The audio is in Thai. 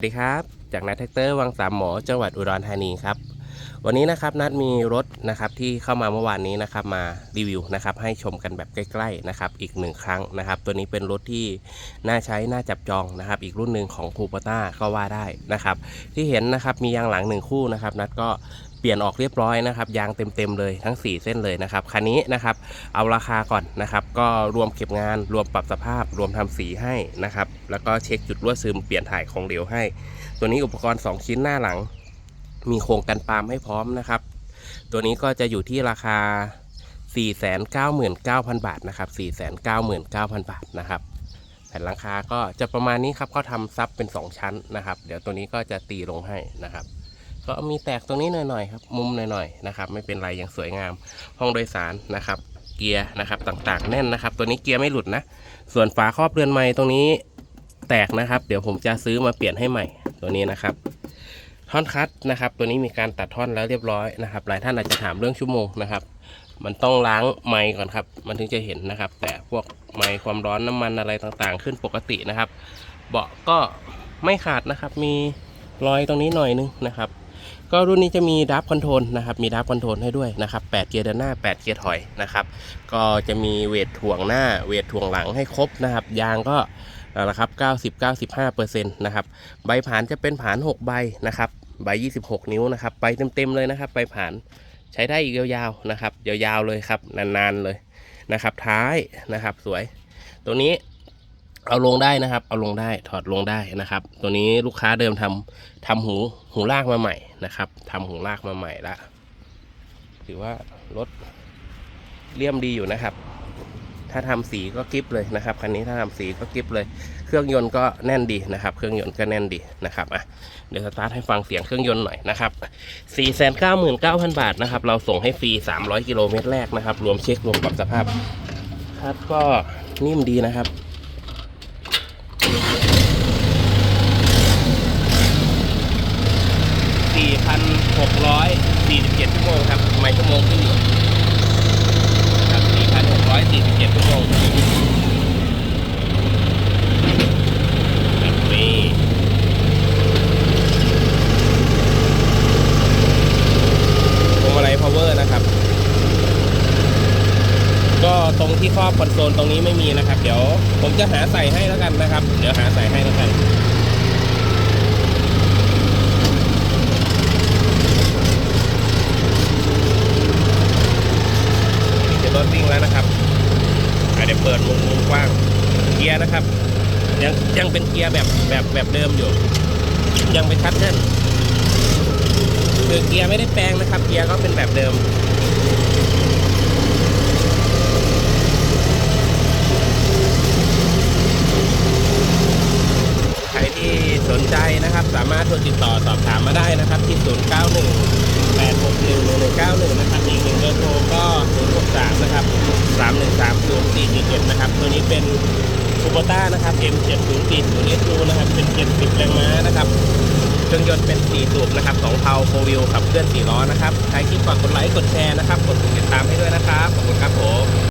สวัสดีครับ จากนายแท็กเตอร์วังสามหมอจังหวัดอุดรธานีครับ วันนี้นะครับนัดมีรถนะครับที่เข้ามาเมื่อวานนี้นะครับมารีวิวนะครับให้ชมกันแบบใกล้ๆนะครับอีกหนึ่งครั้งนะครับ ตัวนี้เป็นรถที่น่าใช้น่าจับจองนะครับอีกรุ่นหนึ่งของคูปต้าก็ว่าได้นะครับที่เห็นนะครับมียางหลังหนึ่งคู่นะครับนัดก็เปลี่ยนออกเรียบร้อยนะครับยางเต็มๆเลยทั้ง 4 เส้นเลยนะครับคันนี้นะครับเอาราคาก่อนนะครับ ก็รวมเก็บงานรวมปรับสภาพ รวมทำสีให้นะครับแล้วก็เช็คจุดรั่วซึมเปลี่ยนถ่ายของเหลวให้ ตัวนี้อุปกรณ์ 2 ชิ้นหน้าหลัง มีโครงกันปาล์มให้พร้อมนะครับ ตัวนี้ก็จะอยู่ที่ราคา 499,000 บาทนะครับ 499,000 บาทนะครับ แผ่นหลังคาก็จะประมาณนี้ครับเขาทำซับเป็น 2 ชั้นนะครับ เดี๋ยวตัวนี้ก็จะตีลงให้นะครับ ก็มีแตกตรงนี้หน่อยๆครับ มุมหน่อยๆนะครับ ไม่เป็นไรยังสวยงาม ห้องโดยสารนะครับเกียร์นะครับต่างๆ แน่นนะครับ ตัวนี้เกียร์ไม่หลุดนะ ส่วนฝาครอบเรือนไม้ตรงนี้แตกนะครับ เดี๋ยวผมจะซื้อมาเปลี่ยนให้ใหม่ตัวนี้นะครับ ท่อนคัดนะครับ ตัวนี้มีการตัดท่อนแล้วเรียบร้อยนะครับ หลายท่านอาจจะถามเรื่องชั่วโมงนะครับ มันต้องล้างไม้ก่อนครับ มันถึงจะเห็นนะครับ แต่พวกไม้ความร้อนน้ำมันอะไรต่างๆ ขึ้นปกตินะครับ เบาะก็ไม่ขาดนะครับ มีรอยตรงนี้หน่อยนึงนะครับ ก็รุ่นนี้จะมีดับคอนโทรลนะครับ มีดับคอนโทรลให้ด้วยนะครับ 8 เกียร์เดินหน้า 8 เกียร์ถอยนะครับ ก็จะมีเวทถ่วงหน้า เวทถ่วงหลังให้ครบนะครับ ยางก็นั่นแหละครับ90 95เปอร์เซ็นต์นะครับ ใบผานจะเป็นผาน 6 ใบนะครับ ใบ 26 นิ้วนะครับใบเต็มๆเลยนะครับใบผ่านใช้ได้อีกยาวๆนะครับ ยาวๆเลยครับนานๆเลยนะครับ ท้ายนะครับสวย ตัวนี้เอาลงได้นะครับ เอาลงได้ถอดลงได้นะครับ ตัวนี้ลูกค้าเดิมทำทำหูหูลากมาใหม่นะครับทำหูลากมาใหม่ละถือว่ารถเลี่ยมดีอยู่นะครับ ถ้าทำสีก็กริปเลยนะครับคันนี้ถ้าทำสีก็กริปเลย เครื่องยนต์ก็แน่นดีนะครับ เครื่องยนต์ก็แน่นดีนะครับอะเดี๋ยวสตาร์ทให้ฟังเสียงเครื่องยนต์หน่อยนะครับ499,000บาทนะครับ เราส่งให้ฟรี 300 กิโลเมตรแรกนะครับ รวมเช็ครวมปรับสภาพคัดก็นิ่มดีนะครับ4,647ชั่วโมงครับไม่ชั่วโมงขึ้นอยู่ครับ 4,647 ชั่วโมงครับนี่พวงมาลัย power นะครับ ก็ ตรงที่ครอบคอนโซลตรงนี้ไม่มีนะครับ เดี๋ยวผมจะหาใส่ให้แล้วกันนะครับ เดี๋ยวหาใส่ให้แล้วกันจะรถวิ่งแล้วนะครับอะเดี๋ยวเปิดมุมมุมกว้างเกียร์นะครับ ยังยังเป็นเกียร์แบบแบบแบบเดิมอยู่ ยังเป็นคัตเทิลคือเกียร์ไม่ได้แปลงนะครับ เกียร์ก็เป็นแบบเดิม ใครที่ส นะครับ สามารถโทรติดต่อสอบถามมาได้นะครับ ที่ 0 9 1 8 6 1 1 1 9 1 นะครับอีกหนึ่งเบอร์โทรก็ 0 6 3 นะครับ 3 1 3 0 4 7 7นะครับ ตัวนี้เป็นคูโบต้านะครับ M 7 0 4 0 S นะครับ เป็น 70 แรงม้านะครับเครื่องยนต์เป็น 4 สูบนะครับ2เทาโฟวิลขับเคลื่อน 4 ล้อนะครับ ใครที่ฝากกดไลค์ กดแชร์นะครับ กดติดตามให้ด้วยนะครับ ขอบคุณครับผม